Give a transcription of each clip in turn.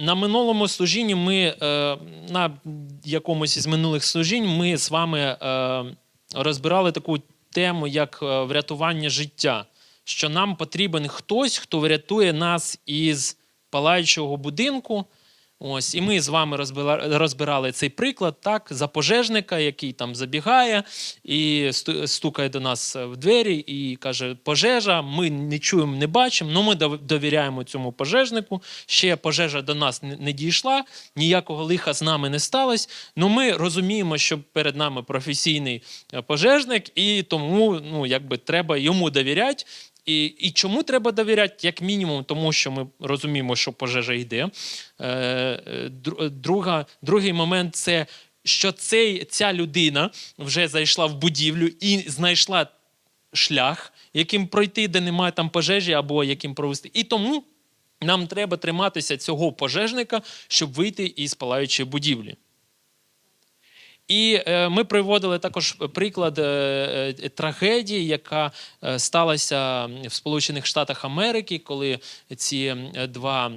на минулому служінні ми е, на якомусь із минулих служінь ми з вами е, розбирали таку тему, як е, врятування життя. Що нам потрібен хтось, хто врятує нас із палаючого будинку. Ось, і ми з вами розбирали цей приклад так, за пожежника, який там забігає і стукає до нас в двері і каже: пожежа, ми не чуємо, не бачимо, але ми довіряємо цьому пожежнику. Ще пожежа до нас не дійшла, ніякого лиха з нами не сталося. Ну ми розуміємо, що перед нами професійний е, пожежник, і тому ну, якби, треба йому довіряти. І, і чому треба довіряти? Як мінімум, тому що ми розуміємо, що пожежа йде. Е, Друга, другий момент це що цей, ця людина вже зайшла в будівлю і знайшла шлях, яким пройти, де немає там пожежі, або яким провести. І тому нам треба триматися цього пожежника, щоб вийти із палаючої будівлі. І е, ми приводили також приклад е, е, трагедії, яка сталася в Сполучених Штатах Америки, коли ці два.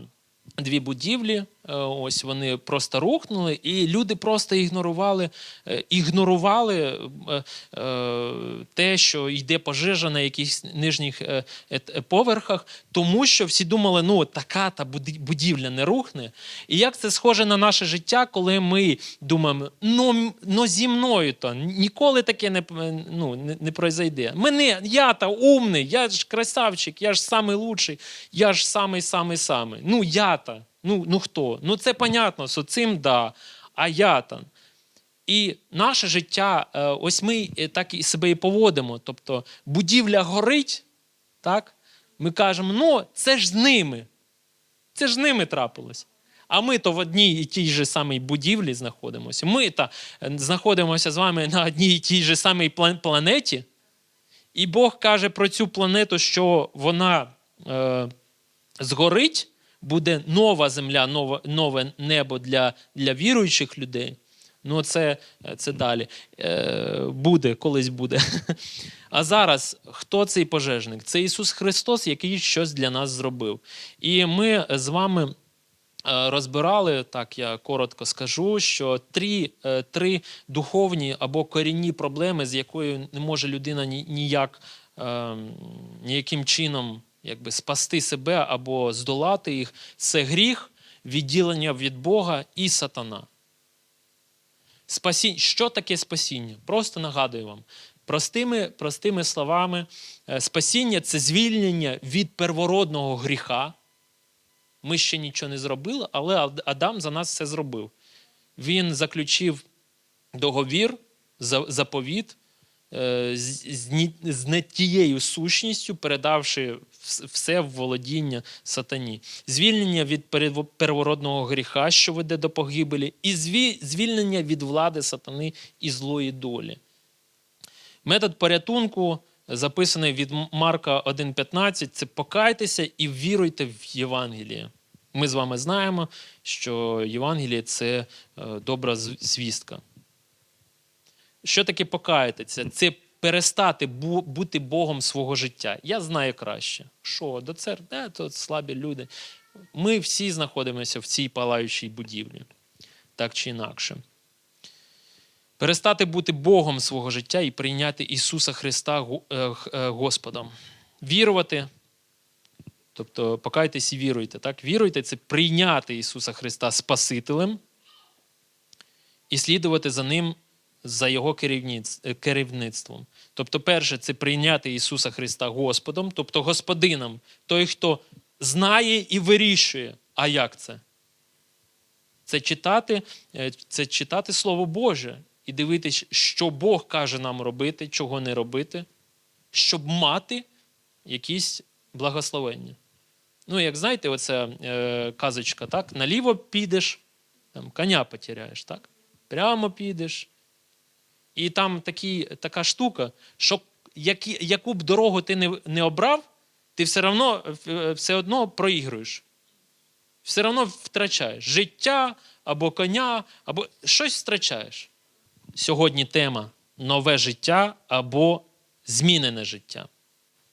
Дві будівлі, ось вони просто рухнули, і люди просто ігнорували, е, ігнорували е, е, те, що йде пожежа на якихось нижніх е, поверхах, тому що всі думали, ну така та будівля не рухне. І як це схоже на наше життя, коли ми думаємо, ну, ну зі мною то ніколи таке не, ну, не, не произойде. Мене, я та умний, я ж красавчик, я ж самий лучший, я ж самий самий самий. Ну я та. Ну, ну хто? Ну це понятно, що цим да, а я та. І наше життя, е, ось ми е, так і себе і поводимо. Тобто будівля горить, так? ми кажемо, ну це ж з ними. Це ж з ними трапилось. А ми то в одній і тій же самій будівлі знаходимося. Ми та е, знаходимося з вами на одній і тій же самій планеті. І Бог каже про цю планету, що вона е, згорить, буде нова земля, нове, нове небо для, для віруючих людей. Ну, це, це далі. Е, буде, колись буде. А зараз хто цей пожежник? Це Ісус Христос, який щось для нас зробив. І ми з вами е, розбирали, так я коротко скажу, що три, е, три духовні або корінні проблеми, з якою не може людина ніяк, е, ніяким чином якби, спасти себе або здолати їх, це гріх, відділення від Бога і сатана. Спасіння. Що таке спасіння? Просто нагадую вам. Простими, простими словами, е, спасіння це звільнення від первородного гріха. Ми ще нічого не зробили, але Адам за нас все зробив. Він заключив договір, за- заповіт з, з, ні- з не тією сущністю, передавши все в володіння сатані. Звільнення від первородного гріха, що веде до погибелі, і звільнення від влади сатани і злої долі. Метод порятунку записаний від Марка 1.15 це покайтеся і віруйте в Євангеліє. Ми з вами знаємо, що Євангеліє це е, добра звістка. Що таке покаятися? Це перестати бу- бути Богом свого життя. Я знаю краще. Що, до церкви? Де то слабі люди. Ми всі знаходимося в цій палаючій будівлі, так чи інакше. Перестати бути Богом свого життя і прийняти Ісуса Христа е, е, Господом. Вірувати, тобто покайтесь і віруйте. Так? Віруйте це прийняти Ісуса Христа Спасителем і слідувати за Ним за Його е, керівництвом. Тобто, перше, це прийняти Ісуса Христа Господом, тобто Господином, той, хто знає і вирішує. А як це? Це читати, е, це читати Слово Боже і дивитись, що Бог каже нам робити, чого не робити, щоб мати якісь благословення. Ну, як знаєте, оця е, казочка, так? Наліво підеш, там, коня потеряєш, так? Прямо підеш. І там такі, така штука, що які, яку б дорогу ти не, не обрав, ти все одно, е, все одно проігруєш все одно втрачаєш життя або коня, або щось втрачаєш. Сьогодні тема нове життя або змінене життя.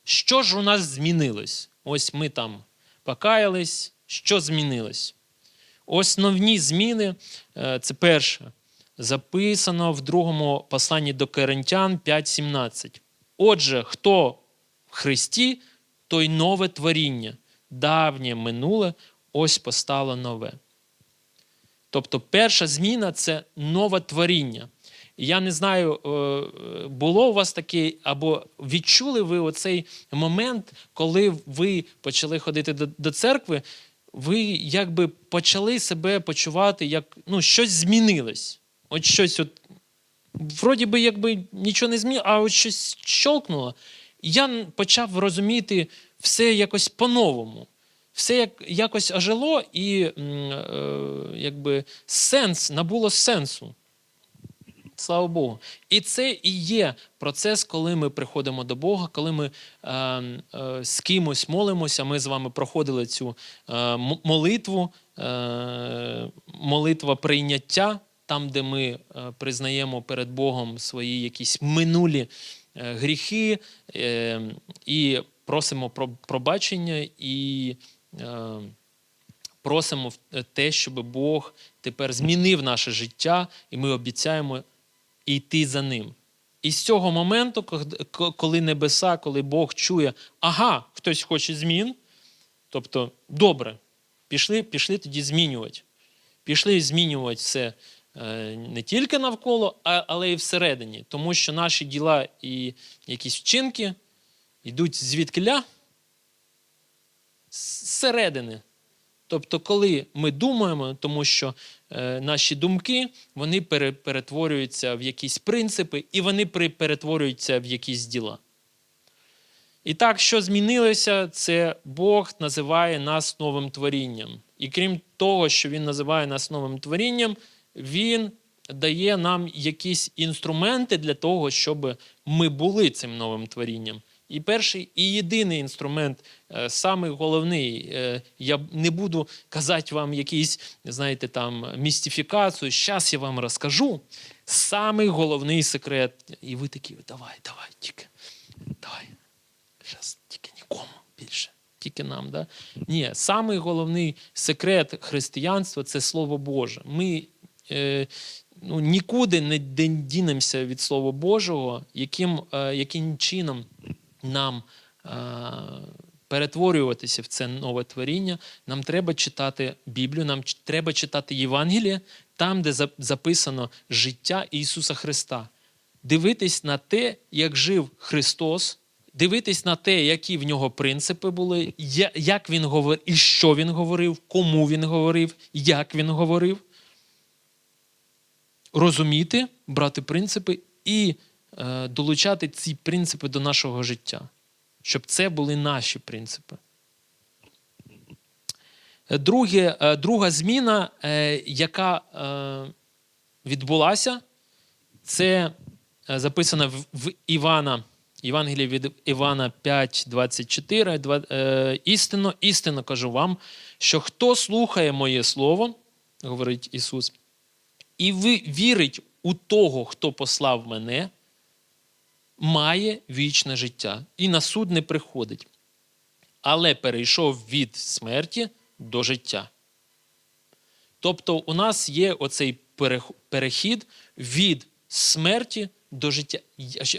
Що ж у нас змінилось? Ось ми там покаялись, що змінилось? Основні зміни е, це перше, записано в другому посланні до Коринтян 5.17. Отже, хто в Христі, той нове творіння, давнє минуле, ось постало нове. Тобто, перша зміна це нове творіння. Я не знаю, е, е, було у вас таке, або відчули ви оцей момент, коли ви почали ходити до церкви, ви якби почали себе почувати, як ну, щось змінилось. От щось, от, вроді би, якби нічого не змінило, а от щось щолкнуло. Я почав розуміти все якось по-новому. Все як, якось ожило і е, якби сенс набуло сенсу. Слава Богу. І це і є процес, коли ми приходимо до Бога, коли ми е, е, з кимось молимося. Ми з вами проходили цю е, молитву, е, молитва прийняття, там, де ми е, признаємо перед Богом свої якісь минулі е, гріхи е, і просимо про пробачення і. Просимо те, щоб Бог тепер змінив наше життя, і ми обіцяємо йти за ним. І з цього моменту, коли небеса, коли Бог чує, ага, хтось хоче змін, тобто, добре, пішли, пішли тоді змінювати. Пішли змінювати все е, не тільки навколо, але й всередині. Тому що наші діла і якісь вчинки йдуть звідкиля? Зсередини. Тобто, коли ми думаємо, тому що е, наші думки вони пере- перетворюються в якісь принципи, і вони перетворюються в якісь діла. І так, що змінилося, це Бог називає нас новим творінням. І крім того, що Він називає нас новим творінням, Він дає нам якісь інструменти для того, щоб ми були цим новим творінням. І перший і єдиний інструмент, е, самий головний, е, я не буду казати вам якийсь, знаєте, там містифікацію. Зараз я вам розкажу. Самий головний секрет. І ви такі, давай, давай, тільки, давай. Зараз тільки нікому більше, тільки нам. Да? Ні, самий головний секрет християнства це Слово Боже. Ми ну, нікуди не дінемося від Слова Божого, яким, е, яким чином нам е, перетворюватися в це нове творіння. Нам треба читати Біблію, нам треба читати Євангеліє, там, де записано життя Ісуса Христа. Дивитись на те, як жив Христос, дивитись на те, які в нього принципи були, як він говорив, і що він говорив, кому він говорив, як він говорив. Розуміти, брати принципи і е, долучати ці принципи до нашого життя, щоб це були наші принципи. Е, Друге, е, друга зміна, е, яка е, відбулася, це е, записано в, в Івана, Євангелії від Івана 5, 24. Два- е, Істинно, істинно кажу вам, що хто слухає моє слово, говорить Ісус, і вірить у того, хто послав мене, має вічне життя і на суд не приходить, але перейшов від смерті до життя. Тобто у нас є оцей перехід від смерті до життя.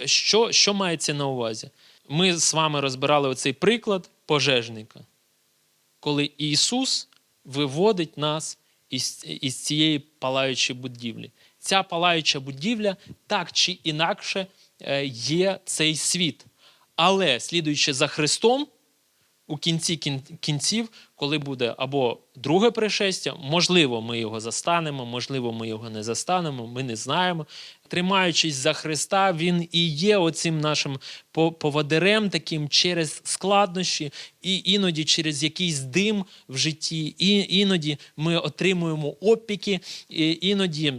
Що, що мається на увазі? Ми з вами розбирали оцей приклад пожежника, коли Ісус виводить нас із, із цієї палаючої будівлі. Ця палаюча будівля так чи інакше е, є цей світ. Але слідуючи за Христом, у кінці кінців, коли буде або друге пришестя, можливо, ми його застанемо, можливо, ми його не застанемо, ми не знаємо. Тримаючись за Христа, Він і є оцим нашим по- поводирем таким через складнощі, і іноді через якийсь дим в житті, і іноді ми отримуємо опіки, і іноді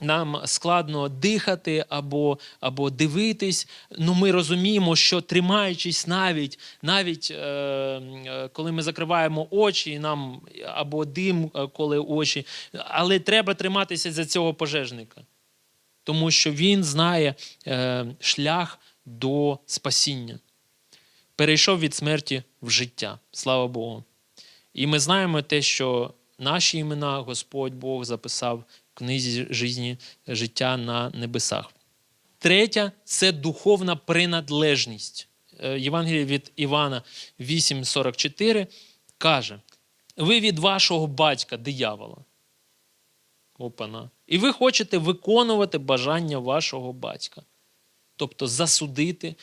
нам складно дихати або, або дивитись. Ну, ми розуміємо, що тримаючись навіть, навіть е, е, коли ми закриваємо очі, нам або дим е, коли очі, але треба триматися за цього пожежника, тому що він знає е, шлях до спасіння. Перейшов від смерті в життя. Слава Богу. І ми знаємо те, що наші імена Господь Бог записав книзі житті, життя на небесах. Третя це духовна приналежність. Е, Євангеліє від Івана 8,44 каже: ви від вашого батька, диявола. Опана. І ви хочете виконувати бажання вашого батька. Тобто засудити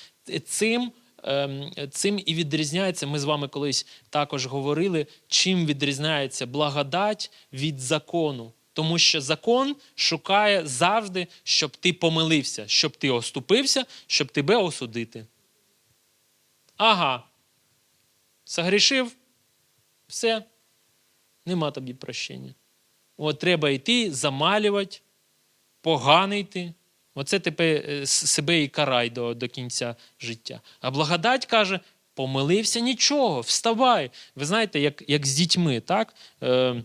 цим. ем, Цим і відрізняється, ми з вами колись також говорили, чим відрізняється благодать від закону. Тому що закон шукає завжди, щоб ти помилився, щоб ти оступився, щоб тебе осудити. Ага. Согрішив, все, нема тобі прощення. От треба йти, замалювати, поганий ти. Оце тебе себе і карай до, до кінця життя. А благодать каже: помилився нічого, вставай. Ви знаєте, як, як з дітьми, так? Е, е,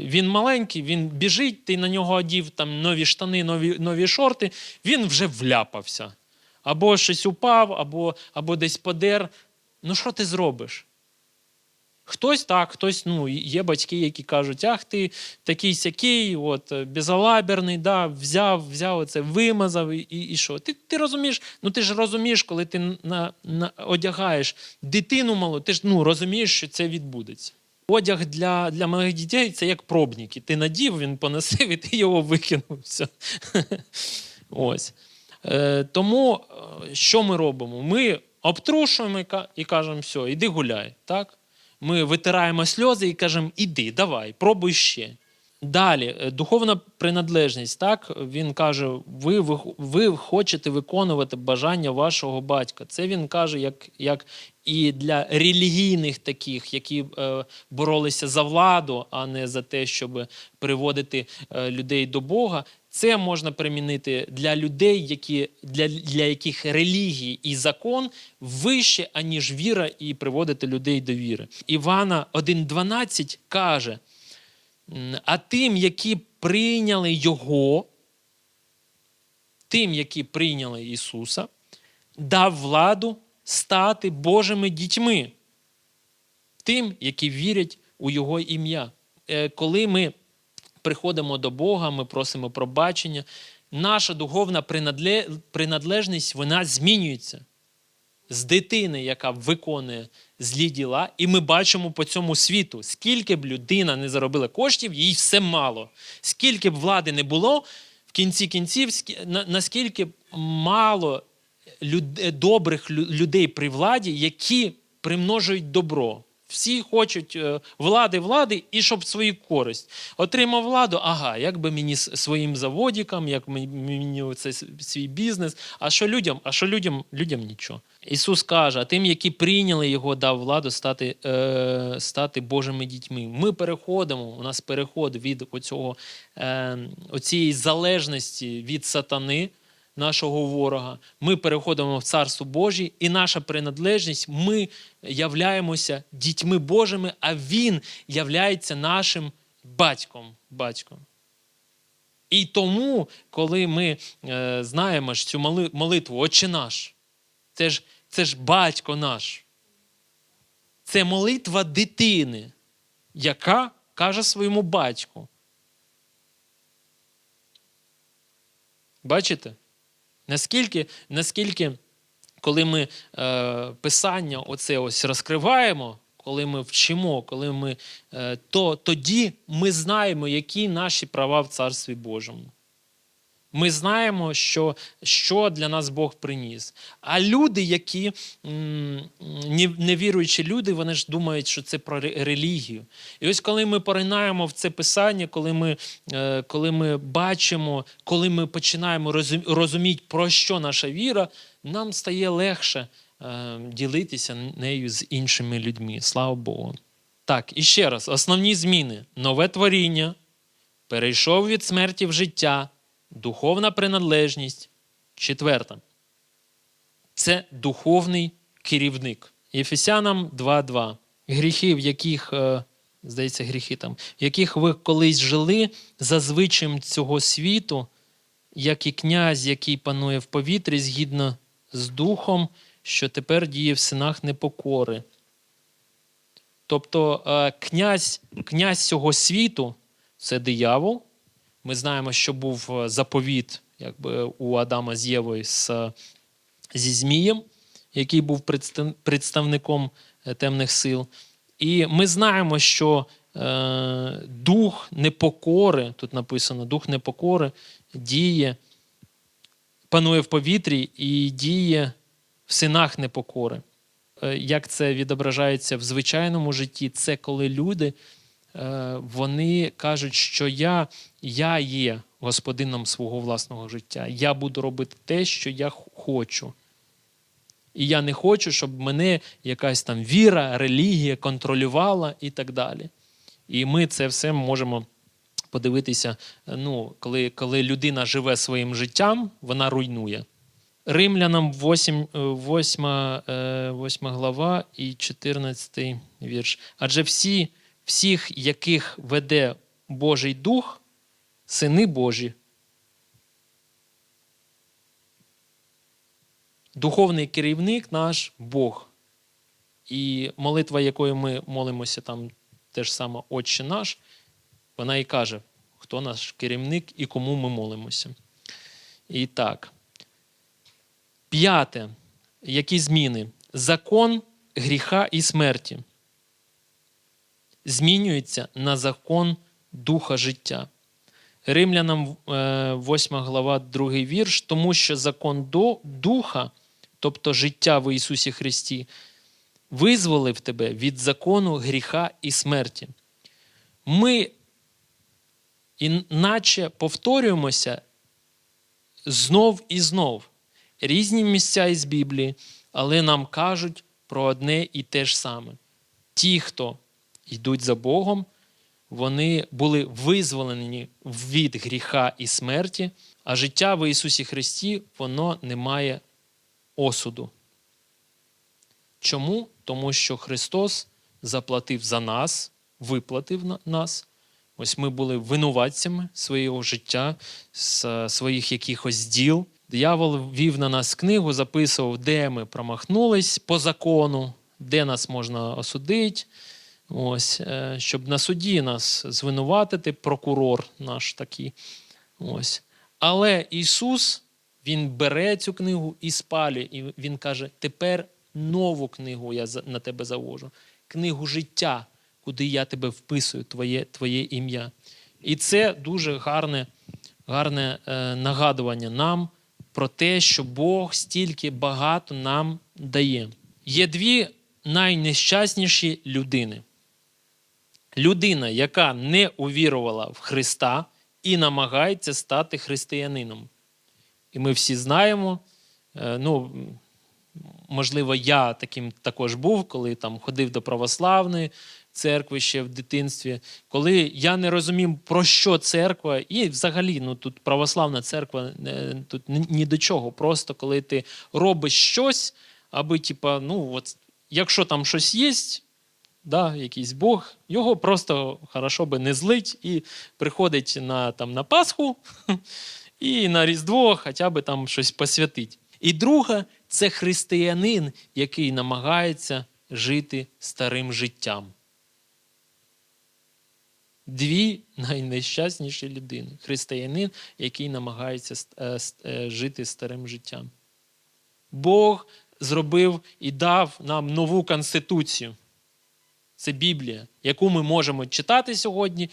він маленький, він біжить, ти на нього одів там нові штани, нові, нові шорти, він вже вляпався. Або щось упав, або, або десь подер. Ну, що ти зробиш? Хтось так, хтось, ну, є батьки, які кажуть, ах ти такий сякий, от, е, безалаберний, да, взяв, взяв оце, вимазав, і, і, що? Ти, ти розумієш, ну ти ж розумієш, коли ти на, на, одягаєш дитину малу, ти ж ну, розумієш, що це відбудеться. Одяг для, для малих дітей це як пробники. Ти надів, він поносив, і ти його викинув. Все. Ось. Е, тому е, що ми робимо? Ми обтрушуємо і кажемо, все, іди гуляй. Так? Ми витираємо сльози і кажемо, іди, давай, пробуй ще. Далі, е, духовна приналежність. Так? Він каже, ви, ви, хочете виконувати бажання вашого батька. Це він каже, як, як і для релігійних таких, які е, боролися за владу, а не за те, щоб приводити е, людей до Бога. Це можна примінити для людей, які, для, для яких релігії і закон вище, аніж віра, і приводити людей до віри. Івана 1,12 каже: а тим, які прийняли Його, тим, які прийняли Ісуса, дав владу стати Божими дітьми, тим, які вірять у Його ім'я. Е, Коли ми приходимо до Бога, ми просимо пробачення, наша духовна принадле- приналежність вона змінюється з дитини, яка виконує злі діла, і ми бачимо по цьому світу, скільки б людина не заробила коштів, їй все мало. Скільки б влади не було, в кінці кінців, наскільки мало люд- добрих людей при владі, які примножують добро. Всі хочуть е, влади, влади, і щоб свою користь. Отримав владу, ага, як би мені своїм заводікам, як мені- це свій бізнес. А що людям? А що людям? Людям нічого. Ісус каже: а тим, які прийняли його, дав владу стати, е, стати Божими дітьми. Ми переходимо, у нас переход від оцього, е, оцієї залежності від сатани, нашого ворога. Ми переходимо в Царство Божє, і наша приналежність, ми являємося дітьми Божими, а Він являється нашим батьком. батьком. І тому, коли ми е, знаємо ж цю моли- молитву, Отче наш, це ж, це ж батько наш. Це молитва дитини, яка каже своєму батьку. Бачите? Наскільки, наскільки коли ми е, писання оце ось розкриваємо, коли ми вчимо, коли ми, е, то тоді ми знаємо, які наші права в Царстві Божому. Ми знаємо, що, що для нас Бог приніс. А люди, які не- невіруючі люди, вони ж думають, що це про релігію. І ось коли ми поринаємо в це писання, коли ми, е, коли ми бачимо, коли ми починаємо розуміти, про що наша віра, нам стає легше е, ділитися нею з іншими людьми. Слава Богу. Так, і ще раз: основні зміни: нове творіння, перейшов від смерті в життя, духовна приналежність. Четверта. Це духовний керівник. Єфесянам 2.2. Гріхи, в яких, е, здається, гріхи там, в яких ви колись жили за звичаєм цього світу, як і князь, який панує в повітрі, згідно з духом, що тепер діє в синах непокори. Тобто е, князь, князь цього світу це диявол. Ми знаємо, що був е, заповіт якби, у Адама з Євою з, е, зі Змієм, який був представником е, темних сил. І ми знаємо, що е, дух непокори, тут написано, дух непокори діє, панує в повітрі і діє в синах непокори. Як це відображається в звичайному житті? Це коли люди вони кажуть, що я, я є господином свого власного життя. Я буду робити те, що я хочу. І я не хочу, щоб мене якась там віра, релігія контролювала і так далі. І ми це все можемо подивитися, е, ну, коли, коли людина живе своїм життям, вона руйнує. Римлянам 8, 8, 8 глава і 14 вірш. Адже всі, всіх, яких веде Божий Дух, сини Божі. Духовний керівник наш Бог. І молитва, якою ми молимося, там теж саме Отче наш, вона і каже, хто наш керівник і кому ми молимося. І так. П'яте. Які зміни? Закон гріха і смерті змінюється на закон духа життя. Римлянам 8 глава, 2 вірш, тому що закон духа, тобто життя в Ісусі Христі, визволив тебе від закону гріха і смерті. Ми іначе повторюємося знов і знов різні місця із Біблії, але нам кажуть про одне і те ж саме. Ті, хто йдуть за Богом, вони були визволені від гріха і смерті, а життя в Ісусі Христі воно не має осуду. Чому? Тому що Христос заплатив за нас, виплатив на- нас. Ось ми були винуватцями свого життя, своїх якихось діл. Диявол вів на нас книгу, записував, де ми промахнулись по закону, де нас можна осудити. Ось, е, щоб на суді нас звинуватити, прокурор наш такий. Ось. Але Ісус Він бере цю книгу і спалює. І Він каже: тепер нову книгу я на тебе завожу, книгу життя, куди я тебе вписую, твоє, твоє ім'я. І це дуже гарне, гарне е, нагадування нам про те, що Бог стільки багато нам дає. Є дві найнещасніші людини. Людина, яка не увірувала в Христа і намагається стати християнином. І ми всі знаємо, е, ну, можливо, я таким також був, коли там ходив до православної церкви ще в дитинстві, коли я не розумів, про що церква, і взагалі ну, тут православна церква е, тут ні до чого. Просто коли ти робиш щось, аби, типа, ну, от, якщо там щось є, да, якийсь Бог, його просто хорошо би не злить і приходить на, там, на Пасху і на Різдво хоча б там щось посвятить. І друга це християнин, який намагається жити старим життям. Дві найнещасніші людини. Християнин, який намагається е, е, жити старим життям. Бог зробив і дав нам нову конституцію. Це Біблія, яку ми можемо читати сьогодні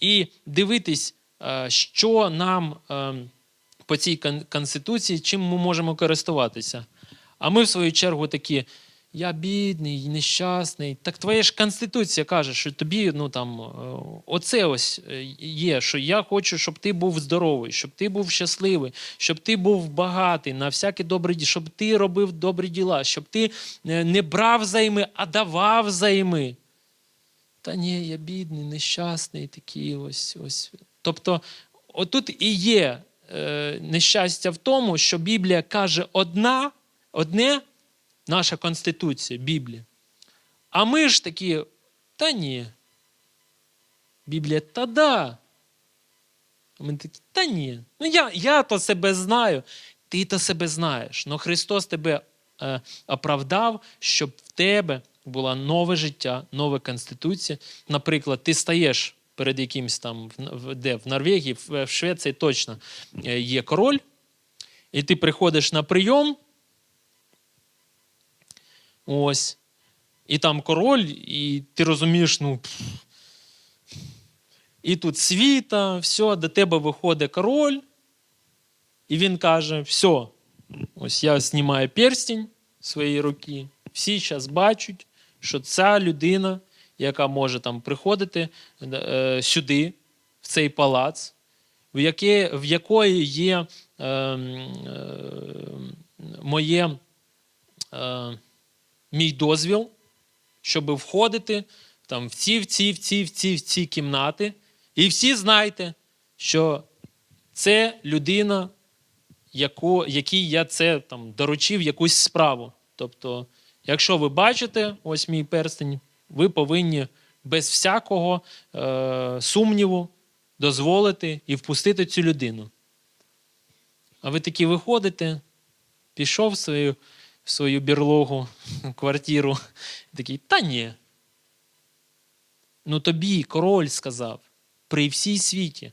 і дивитись, е, що нам е, по цій конституції, чим ми можемо користуватися. А ми, в свою чергу, такі: я бідний, нещасний. Так твоя ж конституція каже, що тобі ну, там, е, оце ось є, що я хочу, щоб ти був здоровий, щоб ти був щасливий, щоб ти був багатий на всякі добрі діла, щоб ти робив добрі діла, щоб ти не брав займи, а давав займи. Та ні, я бідний, нещасний, такий ось ось. Тобто, отут і є е, нещастя в тому, що Біблія каже одна, одне наша Конституція, Біблія. А ми ж такі, та ні. Біблія, та да. А ми такі, та ні. Ну я, я то себе знаю, ти то себе знаєш. Но Христос тебе е, оправдав, щоб в тебе було нове життя, нова конституція. Наприклад, ти стаєш перед якимось там де в Норвегії, в Швеції точно е, є король, і ти приходиш на прийом. Ось. І там король, і ти розумієш, ну. І тут світа, все, до тебе виходить король, і він каже: все, ось я знімаю перстень своєї руки. Всі зараз бачать, що ця людина, яка може там приходити е, сюди, в цей палац, в, яке, в якої є е, е, моє, е, мій дозвіл, щоб входити там, в ці, в ці, в ці, в ці, в ці кімнати. І всі знайте, що це людина, яку, якій я це там, доручив якусь справу. Тобто, якщо ви бачите ось мій перстень, ви повинні без всякого е, сумніву дозволити і впустити цю людину. А ви такі виходите, пішов в свою, в свою бірлогу, квартиру, такий, та ні. Ну тобі король сказав при всій світі.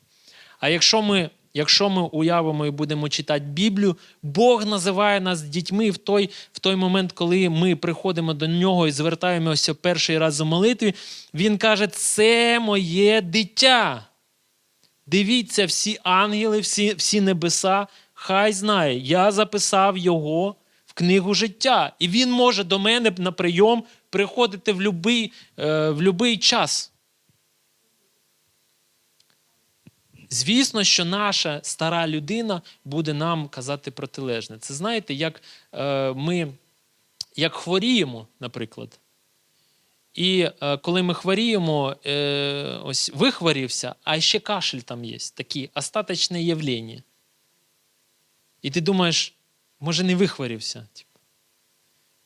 А якщо ми, якщо ми уявимо і будемо читати Біблію, Бог називає нас дітьми в той, в той момент, коли ми приходимо до нього і звертаємося перший раз у молитві, Він каже: це моє дитя. Дивіться, всі ангели, всі, всі небеса, хай знає, я записав його в книгу життя. І він може до мене на прийом приходити в будь-який е, час. Звісно, що наша стара людина буде нам казати протилежне. Це знаєте, як е, ми як хворіємо, наприклад. І е, коли ми хворіємо, е, ось вихворівся, а ще кашель там є, такі остаточне явлення. І ти думаєш, може, не вихворівся. Типу.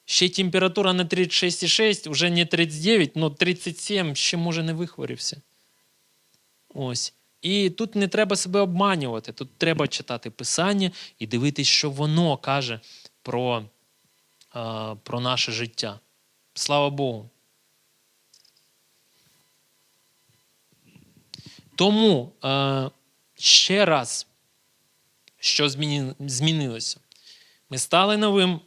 Ще температура на 36,6, вже не 39, але 37, ще може не вихворівся. Ось. І тут не треба себе обманювати. Тут треба читати Писання і дивитись, що воно каже про, е, про наше життя. Слава Богу. Тому е, ще раз, що змінилося? Ми стали новим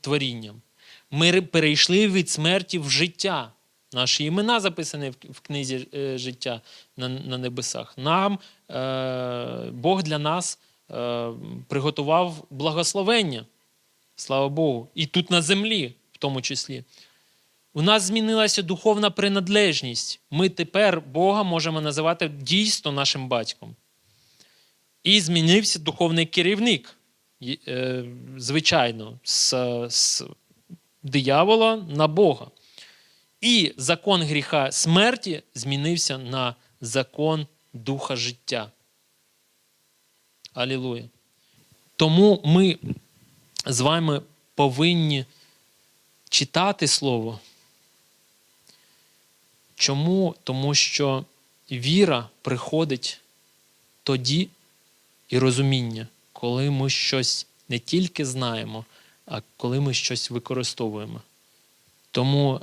творінням. Ми перейшли від смерті в життя. Наші імена записані в, книзі е, життя на, небесах. Нам е, Бог для нас е, приготував благословення. Слава Богу. І тут на землі, в тому числі. У нас змінилася духовна приналежність. Ми тепер Бога можемо називати дійсно нашим батьком. І змінився духовний керівник, звичайно, з, з диявола на Бога. І закон гріха смерті змінився на закон духа життя. Алілуя. Тому ми з вами повинні читати Слово. Чому? Тому що віра приходить тоді і розуміння, коли ми щось не тільки знаємо, а коли ми щось використовуємо. Тому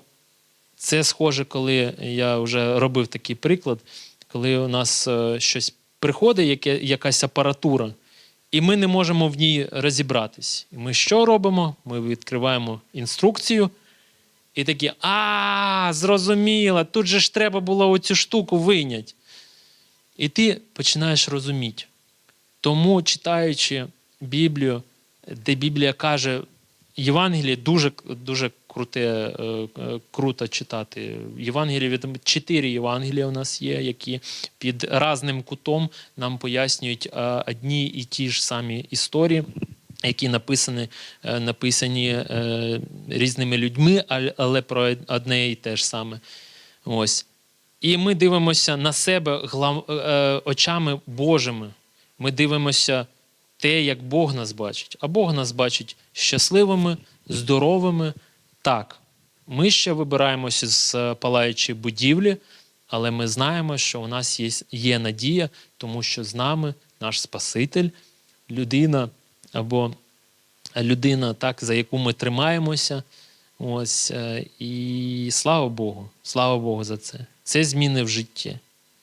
це схоже, коли я вже робив такий приклад, коли у нас е, щось приходить, яке, якась апаратура, і ми не можемо в ній розібратись. Ми що робимо? Ми відкриваємо інструкцію. І такі, а, зрозуміло, тут же ж треба було оцю штуку вийняти. І ти починаєш розуміти. Тому, читаючи Біблію, де Біблія каже, Євангеліє дуже, дуже круте, е, е, круто читати. Євангеліє, від- чотири Євангелія у нас є, які під разним кутом нам пояснюють е, одні і ті ж самі історії які написані, написані е, різними людьми, але про одне і те ж саме. Ось. І ми дивимося на себе глав- е, очами Божими. Ми дивимося те, як Бог нас бачить. А Бог нас бачить щасливими, здоровими. Так, ми ще вибираємося з е, палаючої будівлі, але ми знаємо, що у нас є, є надія, тому що з нами наш Спаситель, людина або людина, так, за яку ми тримаємося, Ось, е, і слава Богу, слава Богу за це. Це зміни в житті.